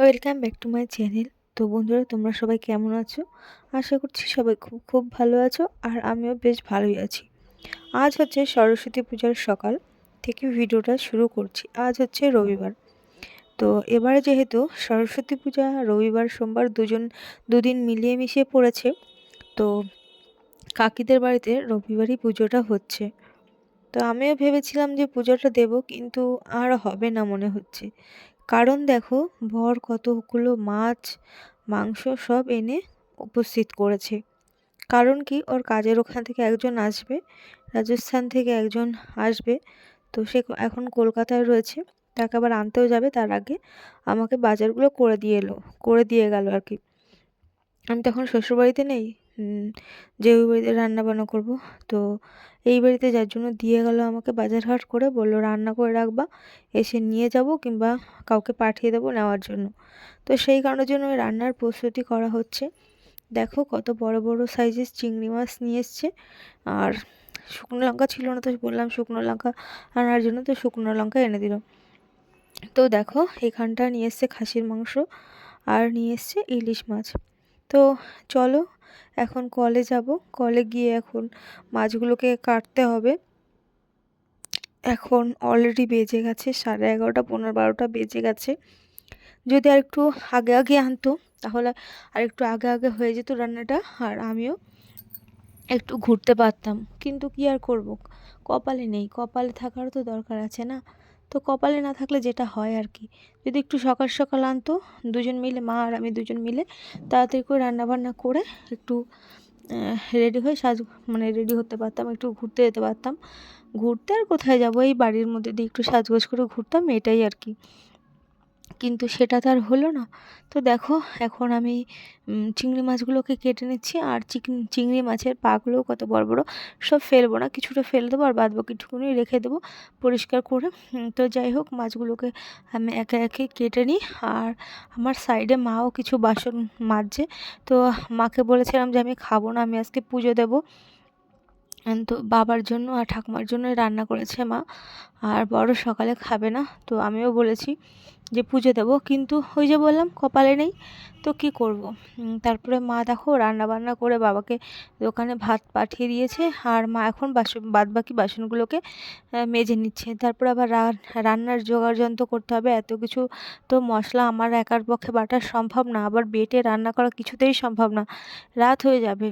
Welcome back to my channel. তো বন্ধুরা, তোমরা সবাই কেমন আছো? আশা করছি সবাই খুব খুব ভালো আছো আর আমিও বেশ ভালোই আছি। আজ হচ্ছে সরস্বতী পূজার সকাল থেকে ভিডিওটা শুরু করছি। আজ হচ্ছে রবিবার। তো এবারে যেহেতু সরস্বতী পূজা, রবিবার, সোমবার দুজন, দুদিন মিলিয়ে মিশিয়ে পড়েছে, তো কাকিদের বাড়িতে রবিবারই পুজোটা হচ্ছে। তো আমিও ভেবেছিলাম যে পুজোটা দেব, কিন্তু আর হবে না মনে হচ্ছে। কারণ দেখো বর কতগুলো মাছ, মাংস সব এনে উপস্থিত করেছে। কারণ কি? ওর কাজের ওখান থেকে একজন আসবে, রাজস্থান থেকে একজন আসবে, তো সে এখন কলকাতায় রয়েছে। তাকে আবার আনতেও যাবে, তার আগে আমাকে বাজারগুলো করে দিয়ে এলো, করে দিয়ে গেল আর কি। আমি তখন শ্বশুরবাড়িতে নেই যে রান্না বান্না করব, তো এই বাড়িতে যার জন্য দিয়ে গেল আমাকে বাজার হাট করে, বলল, রান্না করে রাখবা, এসে নিয়ে যাব কিংবা কাউকে পাঠিয়ে দেবো নেওয়ার জন্য। তো সেই কারণের জন্য রান্নার প্রস্তুতি করা হচ্ছে। দেখো কত বড় বড় সাইজের চিংড়ি মাছ নিয়ে এসছে। আর শুকনো লঙ্কা ছিল না তো বললাম শুকনো লঙ্কা আনার জন্য, তো শুকনো লঙ্কা এনে দিল। তো দেখো এখানটা নিয়ে এসছে খাসির মাংস আর নিয়ে এসছে ইলিশ মাছ। তো চলো, এখন কলে যাব। কলে গিয়ে এখন মাছগুলোকে কাটতে হবে। এখন অলরেডি বেজে গেছে, সাড়ে এগারোটা, পনেরো বারোটা বেজে গেছে। যদি আর একটু আগে আগে আনতো, তাহলে আর একটু আগে আগে হয়ে যেত রান্নাটা, আর আমিও একটু ঘুরতে পারতাম। কিন্তু কি আর করব? কপালে নেই, কপালে থাকারও তো দরকার আছে না? তো কপালে না থাকলে যেটা হয় আর কি। যদি একটু সকাল সকাল আনতো, দুজন মিলে, মা আর আমি দুজন মিলে তাড়াতাড়ি করে রান্নাবান্না করে একটু রেডি হয়ে সাজ মানে রেডি হতে পারতাম, একটু ঘুরতে যেতে পারতাম। ঘুরতে আর কোথায় যাব? এই বাড়ির মধ্যে দিয়ে একটু সাজগোজ করে ঘুরতাম, এটাই আর কি। কিন্তু সেটা তো আর হলো না। তো দেখো, এখন আমি চিংড়ি মাছগুলোকে কেটে নিচ্ছি আর চিংড়ি মাছের পাগুলোও কত বড় বড় সব ফেলব না। কিছুটা ফেলে দেবো আর বাদ বাকিটুকুনি রেখে দেবো পরিষ্কার করে। তো যাই হোক, মাছগুলোকে আমি একে একে কেটে নিই আর আমার সাইডে মাও কিছু বাসন মাজছে। তো মাকে বলেছিলাম যে আমি খাব না, আমি আজকে পুজো দেবো। তো বাবার জন্য আর ঠাকুমার জন্য রান্না করেছে মা। আর বড় সকালে খাবে না, তো আমিও বলেছি যে পুজো দেবো। কিন্তু ওই যে বললাম, কপালে নেই। তো কি করব? তারপরে মা দেখো রান্না বান্না করে বাবাকে দোকানে ভাত পাঠিয়ে দিয়েছে। আর মা এখন বাসন বাদ বাকি বাসনগুলোকে মেজে নিচ্ছে। তারপরে আবার রান্নার জোগাড় যন্ত্র করতে হবে। এত কিছু তো মশলা আমার একার পক্ষে বাটা সম্ভব না। আবার বেটে রান্না করা কিছুতেই সম্ভব না। রাত হয়ে যাবে।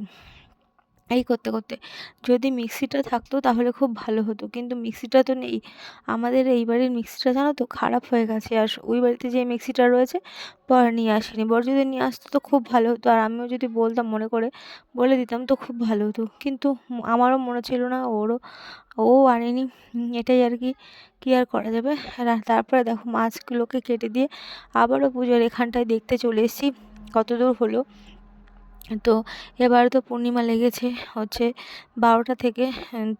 এই করতে করতে। যদি মিক্সিটা থাকতো তাহলে খুব ভালো হতো। কিন্তু মিক্সিটা তো নেই। আমাদের এই বাড়ির মিক্সিটা জানো তো খারাপ হয়ে গেছে। আর ওই বাড়িতে যে মিক্সিটা রয়েছে বর নিয়ে আসেনি। বর যদি নিয়ে আসতো তো খুব ভালো হতো। আর আমিও যদি বলতাম, মনে করে বলে দিতাম তো খুব ভালো হতো। কিন্তু আমারও মনে ছিল না, ওরও, ও আনেনি। এটাই আর কি, কী আর করা যাবে? তারপরে দেখো মাছগুলোকে কেটে দিয়ে আবারও পুজোর এখানটায় দেখতে চলে এসেছি। কত দূর হলো? তো এবারে তো পূর্ণিমা লেগেছে, হচ্ছে বারোটা থেকে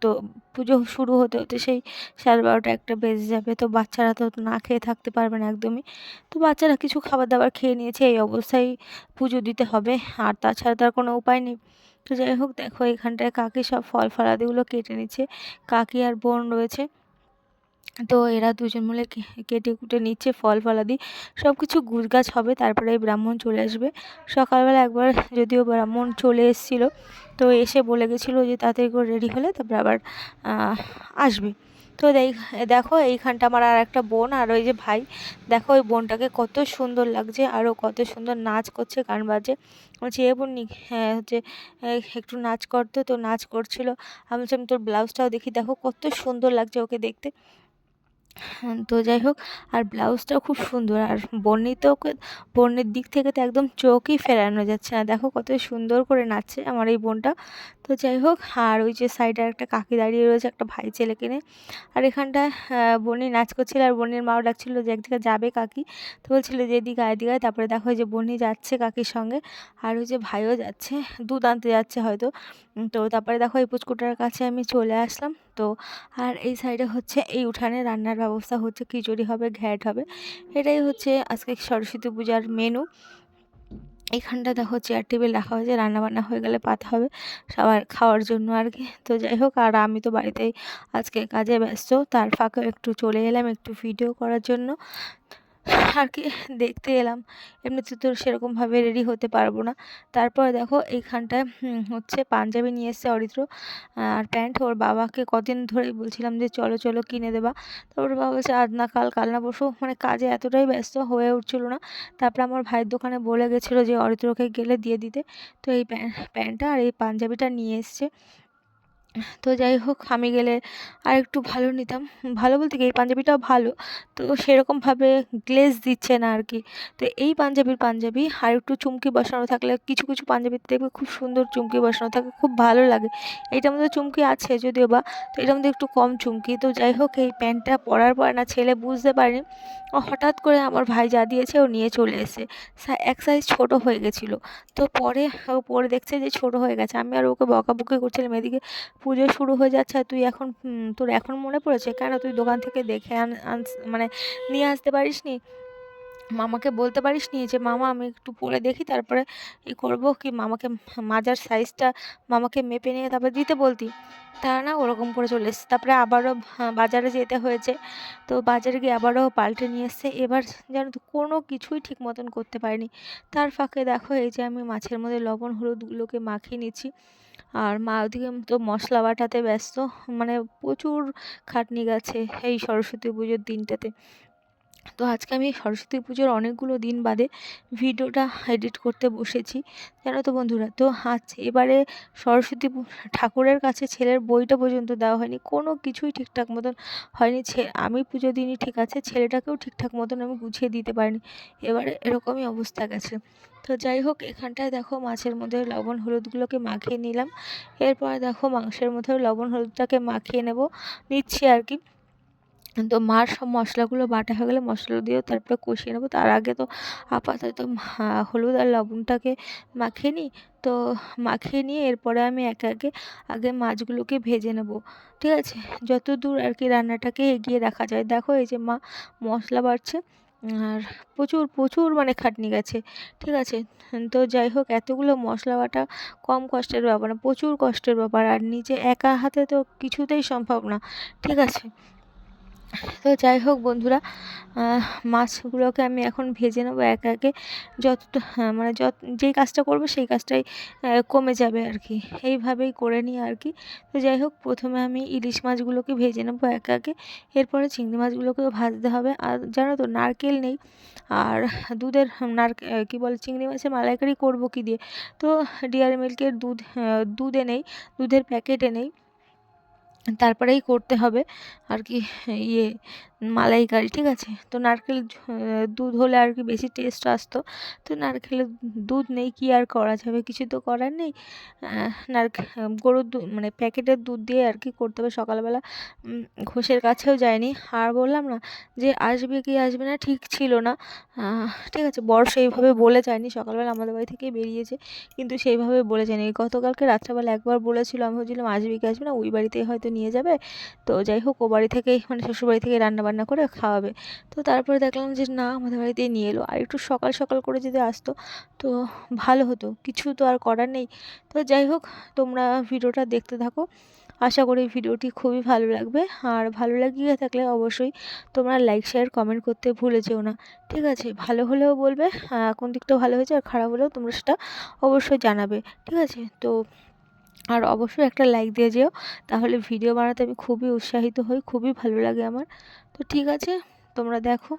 তো পুজো শুরু হতে হতে সেই সাড়ে বারোটা একটা বেজে যাবে। তো বাচ্চারা তো না খেয়ে থাকতে পারবে না একদমই। তো বাচ্চারা কিছু খাবার দাবার খেয়ে নিয়েছে, এই অবস্থায় পুজো দিতে হবে। আর তাছাড়া তার কোনো উপায় নেই। তো যাই হোক, দেখো এখানটায় কাকি সব ফল ফলাদিগুলো কেটে নিচ্ছে। কাকি আর বোন রয়েছে। তো এরা দুজন মিলে কেটে কুটে নিচ্ছে, ফল ফলাদি সব কিছু গাছ হবে, তারপরে ব্রাহ্মণ চলে আসবে। সকালবেলা একবার যদিও ব্রাহ্মণ চলে এসেছিল, তো এসে বলে গেছিল যে তাড়াতাড়ি করে রেডি হলে তারপরে আবার আসবে। তো দেখো এইখানটা আমার আর একটা বোন আর ওই যে ভাই, দেখো ওই বোনটাকে কত সুন্দর লাগছে আরও কত সুন্দর নাচ করছে, গান বাজে বলছি, এ বোন হ্যাঁ হচ্ছে একটু নাচ করতো তো। নাচ করছিল। আমি বলছিলাম তোর ব্লাউজটাও দেখি, দেখো কত সুন্দর লাগছে ওকে দেখতে। তো যাই হোক, আর ব্লাউজটাও খুব সুন্দর। আর বর্ণিতেও বর্ণের দিক থেকে তো একদম চোখই ফেরানো যাচ্ছে। না দেখো কত সুন্দর করে নাচছে আমার এই বোনটা। তো যাই হোক, আর ওই যে সাইডে একটা কাকি দাঁড়িয়ে রয়েছে, একটা ভাই ছেলেকে নিয়ে। আর এখানটায় বনি নাচ করছিল আর বনির মাও ডাকছিল যে, একদিকে যাবে কাকি? তো বলছিল যে, এদিকে এদিকে তারপরে দেখো যে বনি যাচ্ছে কাকির সঙ্গে। আর ওই যে ভাইও যাচ্ছে, দুধ আনতে যাচ্ছে হয়তো। তো তারপরে দেখো, এই পুচকুটার কাছে আমি চলে আসলাম। তো আর এই সাইডে হচ্ছে, এই উঠানে রান্নার ব্যবস্থা হচ্ছে, খিচুড়ি হবে, ঘ্যাট হবে। এটাই হচ্ছে আজকে সরস্বতী পূজার মেনু এইখানটা দেখো চেয়ার টেবিল রাখা হয়েছে, রান্নাবান্না হয়ে গেলে পাতা হবে সবার খাওয়ার জন্য আর কি। তো যাই হোক, আর আমি তো বাড়িতেই আজকে কাজে ব্যস্ত, তার ফাঁকে একটু চলে এলাম একটু ভিডিও করার জন্য। আর কি দেখতে এলাম। এমনিতে তো সেরকমভাবে রেডি হতে পারব না। তারপরে দেখো এইখানটায় হচ্ছে পাঞ্জাবি নিয়ে এসছে অরিত্র। আর প্যান্ট ওর বাবাকে কদিন ধরেই বলছিলাম যে চলো চলো কিনে দেবা। তারপর বাবা বলছে, আজ না কাল কাল না বসো মানে কাজে এতটাই ব্যস্ত হয়ে উঠছিল না। তারপরে আমার ভাইয়ের দোকানে বলে গেছিল যে অরিত্রকে গেলে দিয়ে দিতে। তো এই প্যান্ট প্যান্টটা আর এই পাঞ্জাবিটা নিয়ে এসছে। তো যাই হোক, আমি গেলে আর একটু ভালো নিতাম। ভালো বলতে কি, এই পাঞ্জাবিটাও ভালো। তো সেরকমভাবে গ্লেজ দিচ্ছে না আর কি। তো এই পাঞ্জাবির পাঞ্জাবি আর একটু চুমকি বসানো থাকলে, কিছু কিছু পাঞ্জাবির দেখবে খুব সুন্দর চুমকি বসানো থাকে, খুব ভালো লাগে। এইটার মধ্যে চুমকি আছে যদিও বা, তো এটার মধ্যে একটু কম চুমকি। তো যাই হোক, এই প্যান্টটা পরার পর না ছেলে বুঝতে পারেনি, ও হঠাৎ করে আমার ভাই যা দিয়েছে ও নিয়ে চলে এসে এক সাইজ ছোট হয়ে গেছিল। তো পরে পরে দেখছে যে ছোট হয়ে গেছে। আমি আর ওকে বকাবকি করছিলাম এদিকে। পুজো শুরু হয়ে যাচ্ছে আর তুই এখন তোর এখন মনে পড়েছে? কেন তুই দোকান থেকে দেখে আন মানে নিয়ে আসতে পারিস নি মামাকে বলতে পারিস নি যে, মামা, আমি একটু পরে দেখি, তারপরে ই করব কি? মামাকে মাজার সাইজটা মামাকে মেপে নিয়ে তারপরে দিতে বলতি। তারা না, ওরকম করে চলে এসছে। তারপরে আবারও বাজারে যেতে হয়েছে। তো বাজারে গিয়ে আবারও পাল্টে নিয়ে এসছে। এবার যেন তো কোনো কিছুই ঠিক মতন করতে পারিনি। তার ফাঁকে দেখো, এই যে আমি মাছের মধ্যে লবণ হলুদগুলোকে মাখিয়ে নিচ্ছি। আর মা ওদিকে তো মশলা বাটাতে ব্যস্ত। মানে প্রচুর খাটনি গেছে এই সরস্বতী পুজোর দিনটাতে। তো আজকে আমি সরস্বতী পুজোর অনেকগুলো দিন বাদে ভিডিওটা এডিট করতে বসেছি, জানো তো বন্ধুরা? তো আজ এবারে সরস্বতী ঠাকুরের কাছে ছেলের বইটা পর্যন্ত দেওয়া হয়নি, কোনো কিছুই ঠিকঠাক মতন হয়নি আমি পুজো দিনই ঠিক আছে, ছেলেটাকেও ঠিকঠাক মতন আমি গুছিয়ে দিতে পারিনি, এবারে এরকমই অবস্থা গেছে। তো যাই হোক, এখানটায় দেখো মাছের মধ্যে লবণ হলুদগুলোকে মাখিয়ে নিলাম, এরপর দেখো মাংসের মধ্যে লবণ হলুদটাকে মাখিয়ে নেব, নিচ্ছি আর কি। তো মার সব মশলাগুলো বাটা হয়ে গেলে মশলা দিয়েও তারপরে কষিয়ে নেব। তার আগে তো আপাতত হলুদ আর লবণটাকে মাখিয়ে নিই। তো মাখিয়ে নিয়ে এরপরে আমি একে একে আগে মাছগুলোকে ভেজে নেব। ঠিক আছে? যত দূর আর কি রান্নাটাকে এগিয়ে রাখা যায়। দেখো এই যে মা, মশলা বাড়ছে আর প্রচুর প্রচুর মানে খাটনি গেছে। ঠিক আছে? তো যাই হোক, এতগুলো মশলা বাটা কম কষ্টের ব্যাপার না, প্রচুর কষ্টের ব্যাপার। আর নিজে একা হাতে তো কিছুতেই সম্ভব না। ঠিক আছে? তো যাই হোক বন্ধুরা মাছগুলোকে আমি এখন ভেজে নেব এক একে যতটা হ্যাঁ, মানে যত যেই কাজটা করব সেই কাজটাই কমে যাবে আর কি। এইভাবেই করে নিই আর কি। তো যাই হোক প্রথমে আমি ইলিশ মাছগুলোকে ভেজে নেব এক একে এরপরে চিংড়ি মাছগুলোকেও ভাজতে হবে। আর জানো তো নারকেল নেই। আর দুধের নারকেল কী বলে চিংড়ি মাছের মালাইকারি করব কী দিয়ে? তো ডিয়ার মিল্কের দুধ দুধে নেই দুধের প্যাকেটে নেই। তারপরেই করতে হবে। আর কি ইয়ে মালাইকারি ঠিক আছে? তো নারকেল দুধ হলে আর কি বেশি টেস্ট আসতো। তো নারকেলের দুধ নেই, কি আর করা যাবে? কিছু তো করার নেই। নারকেল গরুর দুধ মানে প্যাকেটের দুধ দিয়ে আর কি করতে হবে। সকালবেলা ঘোষের কাছেও যায়নি। আর বললাম না যে আসবে কি আসবে না, ঠিক ছিল না। ঠিক আছে, বর সেইভাবে বলে যায়নি। সকালবেলা আমাদের বাড়ি থেকেই বেরিয়েছে, কিন্তু সেইভাবে বলে যায়নি। গতকালকে রাত্রেবেলা একবার বলেছিল, আমি ভাবছিলাম আসবে কি আসবে না, ওই বাড়িতেই হয়তো নিয়ে যাবে। তো যাই হোক, ও বাড়ি থেকেই মানে শ্বশুরবাড়ি থেকে রান্না রান্না করে খাওয়াবে। তো তারপরে দেখলাম যে না, আমাদের বাড়িতেই নিয়ে এলো। আর একটু সকাল সকাল করে যদি আসতো, তো ভালো হতো। কিছু তো আর করার নেই। তো যাই হোক, তোমরা ভিডিওটা দেখতে থাকো। আশা করি ভিডিওটি খুবই ভালো লাগবে। আর ভালো লাগিয়ে থাকলে অবশ্যই তোমরা লাইক শেয়ার কমেন্ট করতে ভুলে যেও না। ঠিক আছে, ভালো হলেও বলবে কোন দিকটা ভালো হয়েছে আর খারাপ হলেও তোমরা সেটা অবশ্যই জানাবে। ঠিক আছে, তো আর অবশ্যই একটা লাইক দিয়ে যেও। তাহলে ভিডিও বানাতে আমি খুবই উৎসাহিত হই, খুবই ভালো লাগে আমার। তো ঠিক আছে তোমরা দেখো।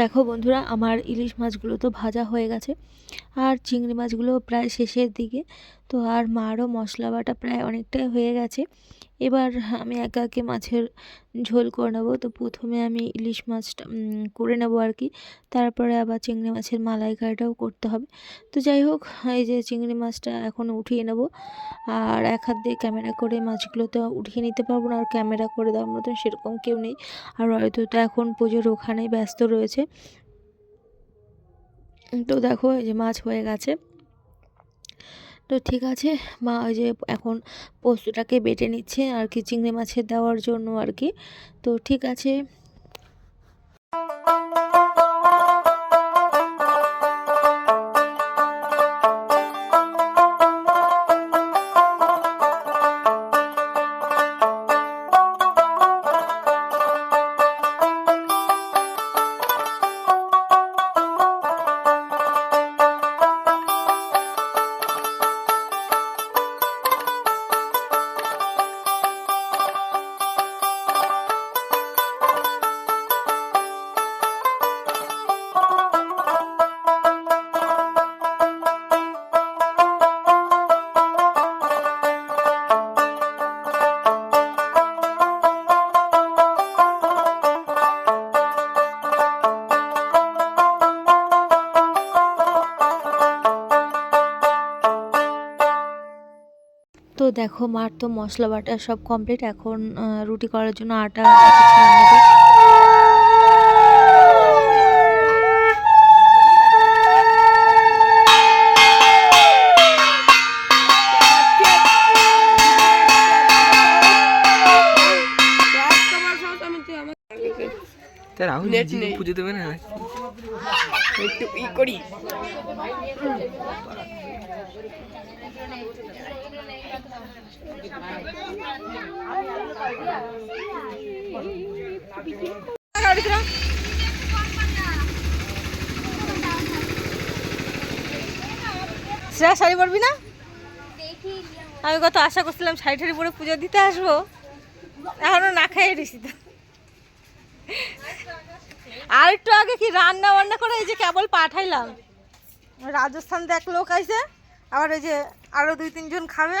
দেখো বন্ধুরা আমার ইলিশ মাছগুলো তো ভাজা হয়ে গেছে। আর চিংড়ি মাছগুলো প্রায় শেষের দিকে। তো আর মারও মশলা বাটা প্রায় অনেকটাই হয়ে গেছে। এবার আমি একে একে মাছের ঝোল করে নেব। তো প্রথমে আমি ইলিশ মাছটা করে নেব আর কি। তারপরে আবার চিংড়ি মাছের মালাইকারিটাও করতে হবে। তো যাই হোক, এই যে চিংড়ি মাছটা এখন উঠিয়ে নেব। আর এক হাত দিয়ে ক্যামেরা করে মাছগুলো তো উঠিয়ে নিতে পারব না। আর ক্যামেরা করে দেওয়ার মতন সেরকম কেউ নেই। আর হয়তো তো এখন পুজোর ওখানেই ব্যস্ত রয়েছে। তো দেখো, এই যে মাছ হয়ে গেছে। তো ঠিক আছে, মা ওই যে এখন পোস্তটাকে বেটে নিচ্ছে আর কি, চিংড়ি মাছের দেওয়ার জন্য আর কি। তো ঠিক আছে দেখো মার তো মশলা বাটা সব কমপ্লিট এখন রুটি করার জন্য আটা রাহুল। পুজো দেবে না? একটু ই করি। শ্রেয়া, শাড়ি পরবি না? আমি কত আশা করছিলাম শাড়ি ঠাড়ি পরে পুজো দিতে আসব। এখনও না খাইয়ে দিছি তো। আর একটু আগে কি রান্না বান্না করে এই যে কেবল পাঠাইলাম। রাজস্থান থেকে এক লোক আইছে, আবার এই যে আরও দুই তিনজন খাবে।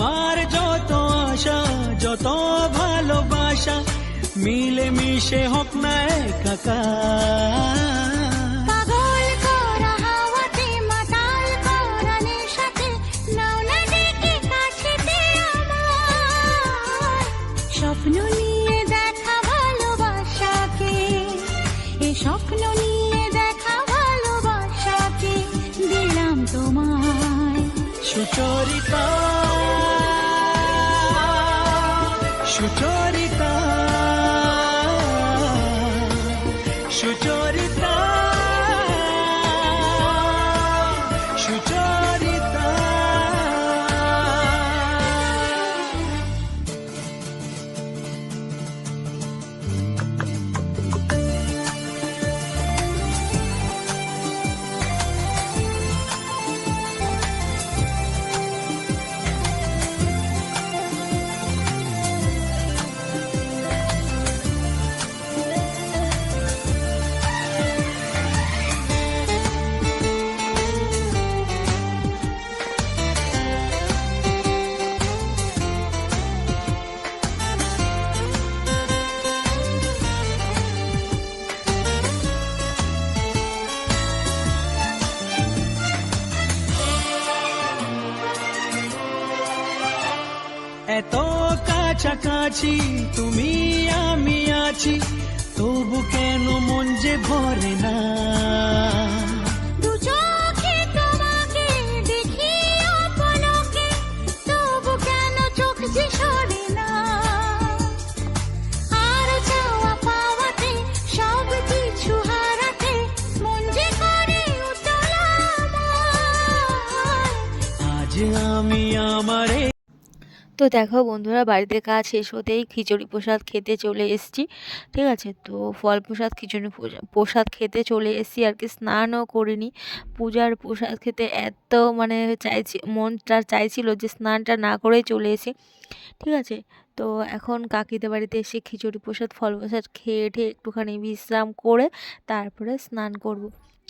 আমার যত আশা যত ভালোবাসা মিলে মিশে হোক না একাকার সুচরিতা সুচরিতা কাছাকাছি তুমি আমি আছি তবু কেন মন যে ভরে না? তো দেখো বন্ধুরা বাড়িতে কাজ শেষ হতেই খিচুড়ি প্রসাদ খেতে চলে এসেছি, ঠিক আছে? তো ফল প্রসাদ, খিচুড়ি প্রসাদ খেতে চলে এসেছি, আর কি স্নানও করিনি। পূজার প্রসাদ খেতে এত মানে চাইছি, মনটা চাইছিল যে স্নানটা না করেই চলে এসে, ঠিক আছে? তো এখন কাকিদের বাড়িতে এসে খিচুড়ি প্রসাদ, ফল প্রসাদ খেয়ে ঠেয়ে একটুখানি বিশ্রাম করে তারপরে স্নান করব।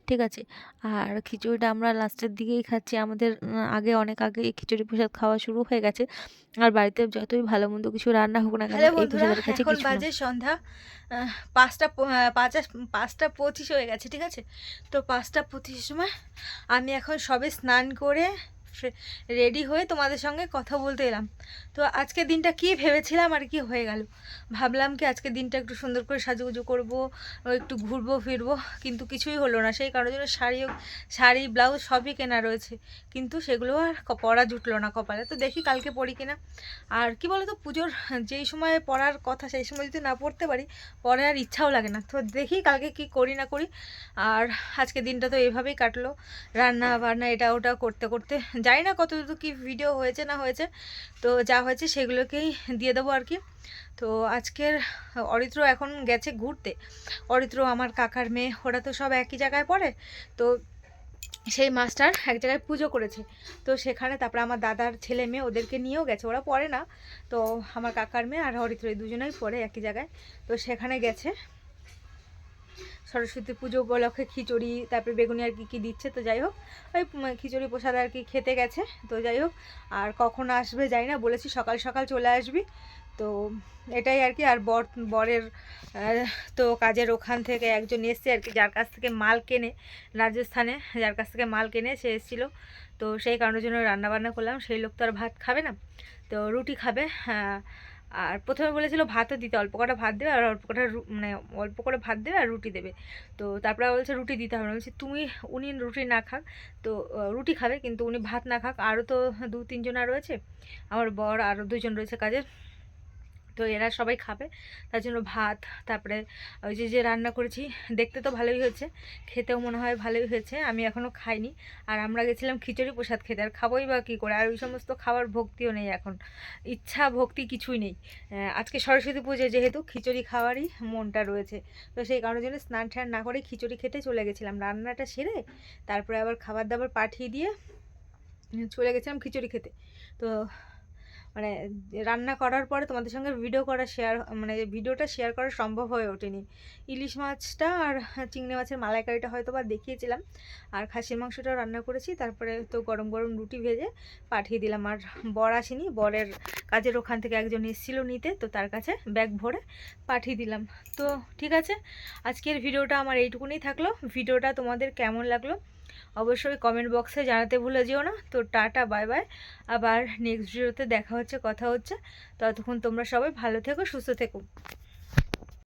ঠিক আছে। আর খিচুড়িটা আমরা লাস্টের দিকেই খাচ্ছি। আমাদের আগে অনেক আগে এই খিচুড়ি প্রসাদ খাওয়া শুরু হয়ে গেছে। আর বাড়িতে যতই ভালো মন্দ কিছু রান্না হোক না কেন হ্যালো এই প্রসাদের কাছে কিছু বাজে সন্ধ্যা। পাঁচটা পাঁচটা পাঁচটা পঁচিশ হয়ে গেছে ঠিক আছে? তো পাঁচটা পঁচিশের সময় আমি এখন সবে স্নান করে রেডি হয়ে তোমাদের সঙ্গে কথা বলতে এলাম। তো আজকে দিনটা কি ভেবেছিলাম আর কি হয়ে গেল। ভাবলাম কি আজকে দিনটা একটু সুন্দর করে সাজুগুজু করব, একটু ঘুরবো, ফিরবো, কিন্তু কিছুই হলো না। সেই কারণের জন্য শাড়িও শাড়ি, ব্লাউজ সবই কেনা রয়েছে। কিন্তু সেগুলো আর পরা জুটলো না কপালে। তো দেখি কালকে পরি কিনা। আর কি বলতো, পুজোর যেই সময় পড়ার কথা, সেই সময় যদি না পড়তে পারি, পরে আর ইচ্ছাও লাগে না। তো দেখি কালকে কি করি না করি। আর আজকে দিনটা তো এভাবেই কাটলো। রান্না বান্না এটা ওটা করতে করতে জানি না কতটুকু কি ভিডিও হয়েছে না হয়েছে। তো যা হয়েছে সেগুলোকেই দিয়ে দেবো আর কি। তো আজকের অরিত্র এখন গেছে ঘুরতে। অরিত্র আমার কাকার মেয়ে, ওরা তো সব একই জায়গায় পড়ে। তো সেই মাস্টার এক জায়গায় পুজো করেছে। তো সেখানে তারপরে আমার দাদার ছেলে মেয়ে ওদেরকে নিয়েও গেছে। ওরা পড়ে না। তো আমার কাকার মেয়ে আর হরিত্র এই দুজনেই পড়ে একই জায়গায়। তো সেখানে গেছে। সরস্বতী পুজো উপলক্ষে খিচুড়ি, তারপরে বেগুনি আর কি কি দিচ্ছে, তো যাই হোক। ওই খিচুড়ি প্রসাদ আর কি খেতে গেছে, তো যাই হোক। আর কখন আসবে যাই না, বলেছি সকাল সকাল চলে আসবি। তো এটাই আর কি, আর বর, বরের তো কাজের ওখান থেকে একজন এসছে আর কি, যার কাছ থেকে মাল কেনে, রাজস্থানে, যার কাছ থেকে মাল কেনে সে এসেছিল। তো সেই কারণের জন্য রান্নাবান্না করলাম, সেই লোক তো আর ভাত খাবে না। তো রুটি খাবে আর প্রথমে বলেছিল ভাতও দিতে, অল্প কটা ভাত দেবে আর অল্প কটা মানে অল্প করে ভাত দেবে আর রুটি দেবে। তো তারপরে বলছে রুটি দিতে হবে। বলছি, তুমি, উনি রুটি না খাক, তো রুটি খাবে, কিন্তু উনি ভাত না খাক, আরও তো দু তিনজন রয়েছে। আমার বর আরও দুজন রয়েছে কাজের তো এরা সবাই খাবে। তার জন্য ভাত, তারপরে ওই যে যে রান্না করেছি, দেখতে তো ভালোই হয়েছে। খেতেও মনে হয় ভালোই হয়েছে। আমি এখনও খাইনি। আর আমরা গেছিলাম খিচুড়ি প্রসাদ খেতে। আর খাবোই বা কী করে? আর ওই সমস্ত খাবার ভক্তিও নেই এখন। ইচ্ছা, ভক্তি কিছুই নেই। আজকে সরস্বতী পুজো যেহেতু খিচুড়ি খাওয়ারই মনটা রয়েছে, তো সেই কারণের জন্য স্নান টান না করে খিচুড়ি খেতে চলে গেছিলাম। রান্নাটা সেরে তারপরে আবার খাবার দাবার পাঠিয়ে দিয়ে চলে গেছিলাম খিচুড়ি খেতে। তো মানে রান্না করার পরে তোমাদের সঙ্গে ভিডিও করা শেয়ার মানে ভিডিওটা শেয়ার করা সম্ভব হয়ে ওঠেনি। ইলিশ মাছটা আর চিংড়ি মাছের মালাইকারিটা হয়তো বা দেখিয়েছিলাম। আর খাসির মাংসটাও রান্না করেছি, তারপরে তো গরম গরম রুটি ভেজে পাঠিয়ে দিলাম। আর বর আসেনি, বরের কাজের ওখান থেকে একজন এসেছিল নিতে, তো তার কাছে ব্যাগ ভরে পাঠিয়ে দিলাম। তো ঠিক আছে, আজকের ভিডিওটা আমার এইটুকুনি থাকল। ভিডিওটা তোমাদের কেমন লাগল? অবশ্যই কমেন্ট বক্সে জানাতে ভুলে যেও না। তো টাটা বাই বাই আবার নেক্সট ভিডিওতে দেখা হচ্ছে, কথা হচ্ছে। ততক্ষণ তোমরা সবাই ভালো থেকো, সুস্থ থেকো।